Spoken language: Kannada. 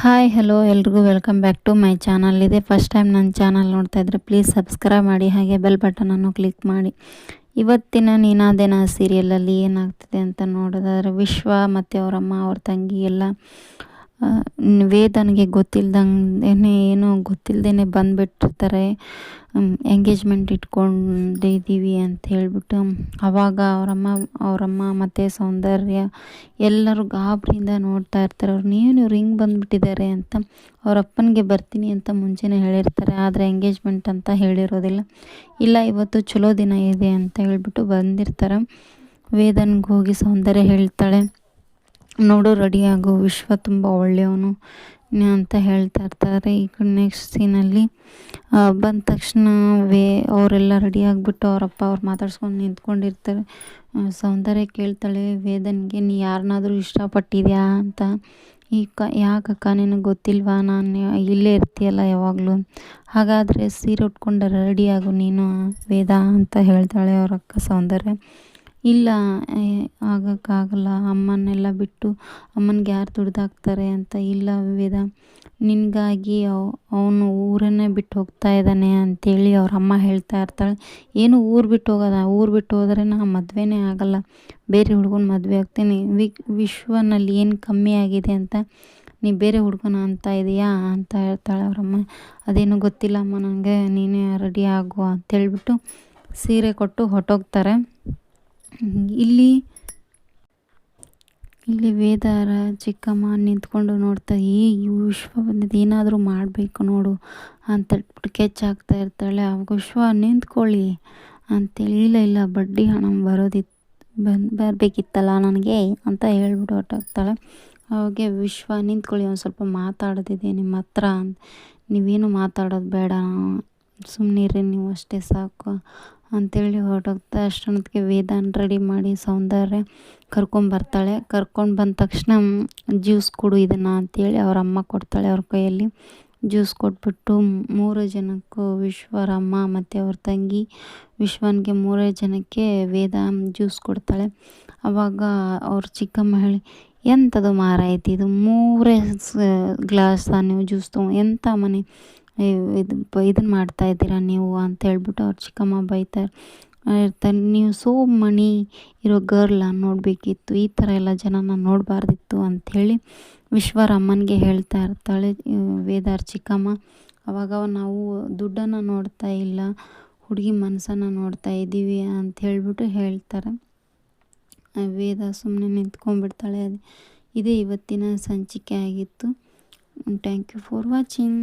ಹಾಯ್ ಹಲೋ ಎಲ್ರಿಗೂ welcome back to my channel ಇದೆ ಫಸ್ಟ್ ಟೈಮ್ ನನ್ನ ಚಾನಲ್ ನೋಡ್ತಾ ಇದ್ರೆ ಪ್ಲೀಸ್ ಸಬ್ಸ್ಕ್ರೈಬ್ ಮಾಡಿ, ಹಾಗೆ ಬೆಲ್ ಬಟನನ್ನು ಕ್ಲಿಕ್ ಮಾಡಿ. ಇವತ್ತಿನ ನೀನಾದೇನ ಸೀರಿಯಲಲ್ಲಿ ಏನಾಗ್ತಿದೆ ಅಂತ ನೋಡೋದಾದ್ರೆ ವಿಶ್ವ ಮತ್ತು ಅವರಮ್ಮ, ಅವ್ರ ತಂಗಿ ಎಲ್ಲ ವೇದನಿಗೆ ಗೊತ್ತಿಲ್ದಂಗೆ ಏನೋ ಗೊತ್ತಿಲ್ಲದೇ ಬಂದುಬಿಟ್ಟಿರ್ತಾರೆ. ಎಂಗೇಜ್ಮೆಂಟ್ ಇಟ್ಕೊಂಡಿದ್ದೀವಿ ಅಂತ ಹೇಳಿಬಿಟ್ಟು, ಅವಾಗ ಅವರಮ್ಮ ಅವರಮ್ಮ ಮತ್ತು ಸೌಂದರ್ಯ ಎಲ್ಲರೂ ಗಾಬರಿಯಿಂದ ನೋಡ್ತಾ ಇರ್ತಾರೆ. ಅವ್ರು, ನೀನು ಇವ್ರು ಹಿಂಗೆ ಬಂದುಬಿಟ್ಟಿದ್ದಾರೆ ಅಂತ ಅವರಪ್ಪನಿಗೆ ಬರ್ತೀನಿ ಅಂತ ಮುಂಚೆನೇ ಹೇಳಿರ್ತಾರೆ. ಆದರೆ ಎಂಗೇಜ್ಮೆಂಟ್ ಅಂತ ಹೇಳಿರೋದಿಲ್ಲ. ಇಲ್ಲ, ಇವತ್ತು ಚಲೋ ದಿನ ಇದೆ ಅಂತ ಹೇಳ್ಬಿಟ್ಟು ಬಂದಿರ್ತಾರೆ. ವೇದನ್ಗೆ ಹೋಗಿ ಸೌಂದರ್ಯ ಹೇಳ್ತಾಳೆ. ನೋಡು ರೆಡಿಯಾಗು ವಿಶ್ವ ತುಂಬ ಒಳ್ಳೆಯವನು ಅಂತ ಹೇಳ್ತಾ ಇರ್ತಾರೆ. ಈಗ ನೆಕ್ಸ್ಟ್ ಸೀನಲ್ಲಿ ಬಂದ ತಕ್ಷಣ ವೇ, ಅವರೆಲ್ಲ ರೆಡಿ ಆಗಿಬಿಟ್ಟು ಅವರಪ್ಪ ಅವ್ರು ಮಾತಾಡ್ಸ್ಕೊಂಡು ನಿಂತ್ಕೊಂಡಿರ್ತಾರೆ. ಸೌಂದರ್ಯ ಕೇಳ್ತಾಳೆ. ವೇದನ್ಗೆ, ನೀ ಯಾರನ್ನಾದರೂ ಇಷ್ಟಪಟ್ಟಿದ್ಯಾ? ಅಂತ. ಈ ಕ ಯಾಕಕ್ಕ ನಿನಗೆ ಗೊತ್ತಿಲ್ವಾ? ನಾನು ಇಲ್ಲೇ ಇರ್ತೀಯಲ್ಲ ಯಾವಾಗಲೂ. ಹಾಗಾದರೆ ಸೀರೆ ಉಟ್ಕೊಂಡರೆ ರೆಡಿಯಾಗು ನೀನು, ವೇದ, ಅಂತ ಹೇಳ್ತಾಳೆ ಅವರಕ್ಕ ಸೌಂದರ್ಯ. ಇಲ್ಲ ಆಗೋಕ್ಕಾಗಲ್ಲ. ಅಮ್ಮನ್ನೆಲ್ಲ ಬಿಟ್ಟು ಅಮ್ಮನಿಗೆ ಯಾರು ದುಡ್ದಾಕ್ತಾರೆ ಅಂತ ಇಲ್ಲ ವೇದ ನಿನಗಾಗಿ ಅವನು ಊರನ್ನೇ ಬಿಟ್ಟು ಹೋಗ್ತಾ ಇದ್ದಾನೆ ಅಂಥೇಳಿ ಅವ್ರ ಅಮ್ಮ ಹೇಳ್ತಾ ಇರ್ತಾಳೆ. ಏನು ಊರು ಬಿಟ್ಟು ಹೋಗೋದ? ಊರು ಬಿಟ್ಟು ಹೋದರೆ ನಾ ಮದುವೆನೇ ಆಗಲ್ಲ. ಬೇರೆ ಹುಡುಗನ ಮದುವೆ ಆಗ್ತೀನಿ. ವಿಶ್ವನಲ್ಲಿ ಏನು ಕಮ್ಮಿ ಆಗಿದೆ ಅಂತ ನೀ ಬೇರೆ ಹುಡುಗನ ಅಂತ ಇದೆಯಾ ಅಂತ ಹೇಳ್ತಾಳೆ ಅವರಮ್ಮ ಅದೇನು ಗೊತ್ತಿಲ್ಲಮ್ಮ ನನಗೆ ನೀನೇ ರೆಡಿ ಆಗು ಅಂತೇಳ್ಬಿಟ್ಟು ಸೀರೆ ಕೊಟ್ಟು ಹೊಟ್ಟೋಗ್ತಾರೆ ಇಲ್ಲಿ ಇಲ್ಲಿ ವೇದಾರ ಚಿಕ್ಕಮ್ಮ ನಿಂತ್ಕೊಂಡು ನೋಡ್ತಾ, ಏ, ಈ ವಿಶ್ವ ಬಂದಿದ್ದು ಏನಾದರೂ ಮಾಡಬೇಕು ನೋಡು ಅಂತ ಕೆಚ್ ಆಗ್ತಾ ಇರ್ತಾಳೆ. ಅವಾಗ ವಿಶ್ವ, ನಿಂತ್ಕೊಳ್ಳಿ ಅಂತೇಳಿ, ಇಲ್ಲ ಇಲ್ಲ, ಬಡ್ಡಿ ಹಣ ಬರೋದಿತ್ತು ಬಂದು ಬರಬೇಕಿತ್ತಲ್ಲ ನನಗೆ ಅಂತ ಹೇಳ್ಬಿಟ್ಟು ಹೊರಟೋಗ್ತಾಳೆ. ಅವಾಗೆ ವಿಶ್ವ, ನಿಂತ್ಕೊಳ್ಳಿ, ಒಂದು ಸ್ವಲ್ಪ ಮಾತಾಡೋದಿದೆ ನಿಮ್ಮ ಹತ್ರ ನೀವೇನು ಮಾತಾಡೋದು ಬೇಡ. ಸುಮ್ಮನಿರಿ ನೀವು ಅಷ್ಟೇ ಸಾಕು. ಅಂತೇಳಿ ಹೊರಟೋಗ್ತಾ. ಅಷ್ಟೊತ್ತಿಗೆ ವೇದಾನ ರೆಡಿ ಮಾಡಿ ಸೌಂದರ್ಯ ಕರ್ಕೊಂಬರ್ತಾಳೆ ಕರ್ಕೊಂಡು ಬಂದ ತಕ್ಷಣ ಜ್ಯೂಸ್ ಕೊಡು ಇದನ್ನು ಅಂತೇಳಿ ಅವ್ರ ಅಮ್ಮ ಕೊಡ್ತಾಳೆ ಅವ್ರ ಕೈಯಲ್ಲಿ. ಜ್ಯೂಸ್ ಕೊಟ್ಬಿಟ್ಟು ಮೂರು ಜನಕ್ಕೂ ವಿಶ್ವರ ಅಮ್ಮ ಮತ್ತು ಅವ್ರ ತಂಗಿ ವಿಶ್ವನಿಗೆ ಮೂರೇ ಜನಕ್ಕೆ ವೇದ ಜ್ಯೂಸ್ ಕೊಡ್ತಾಳೆ. ಅವಾಗ ಅವ್ರ ಚಿಕ್ಕಮ್ಮ ಹೇಳಿ ಎಂಥದು ಮಾರಾಯ್ತು ಇದು? ಮೂರೇ ಗ್ಲಾಸ್ ನೀವು ಜ್ಯೂಸ್ ತೊಗೊ ಎಂಥ ಮನೆ? ಇದು ಇದನ್ನು ಮಾಡ್ತಾ ಇದ್ದೀರಾ ನೀವು ಅಂತ ಹೇಳ್ಬಿಟ್ಟು ಅವ್ರ ಚಿಕ್ಕಮ್ಮ ಬೈತಾರೆ ಇರ್ತಾರೆ ನೀವು ಸೋ ಮಣಿ ಇರೋ ಗರ್ಲ ನೋಡಬೇಕಿತ್ತು, ಈ ಥರ ಎಲ್ಲ ಜನನ ನೋಡಬಾರ್ದಿತ್ತು ಅಂಥೇಳಿ ವಿಶ್ವರಮ್ಮನಿಗೆ ಹೇಳ್ತಾ ಇರ್ತಾಳೆ ವೇದಾರ್ ಚಿಕ್ಕಮ್ಮ. ಅವಾಗ ನಾವು ದುಡ್ಡನ್ನು ನೋಡ್ತಾ ಇಲ್ಲ, ಹುಡುಗಿ ಮನಸ್ಸನ್ನು ನೋಡ್ತಾ ಇದ್ದೀವಿ ಅಂತ ಹೇಳ್ಬಿಟ್ಟು ಹೇಳ್ತಾರೆ. ವೇದ ಸುಮ್ಮನೆ ನಿಂತ್ಕೊಂಡ್ಬಿಡ್ತಾಳೆ ಇದೇ ಇವತ್ತಿನ ಸಂಚಿಕೆ ಆಗಿತ್ತು. Thank you for watching.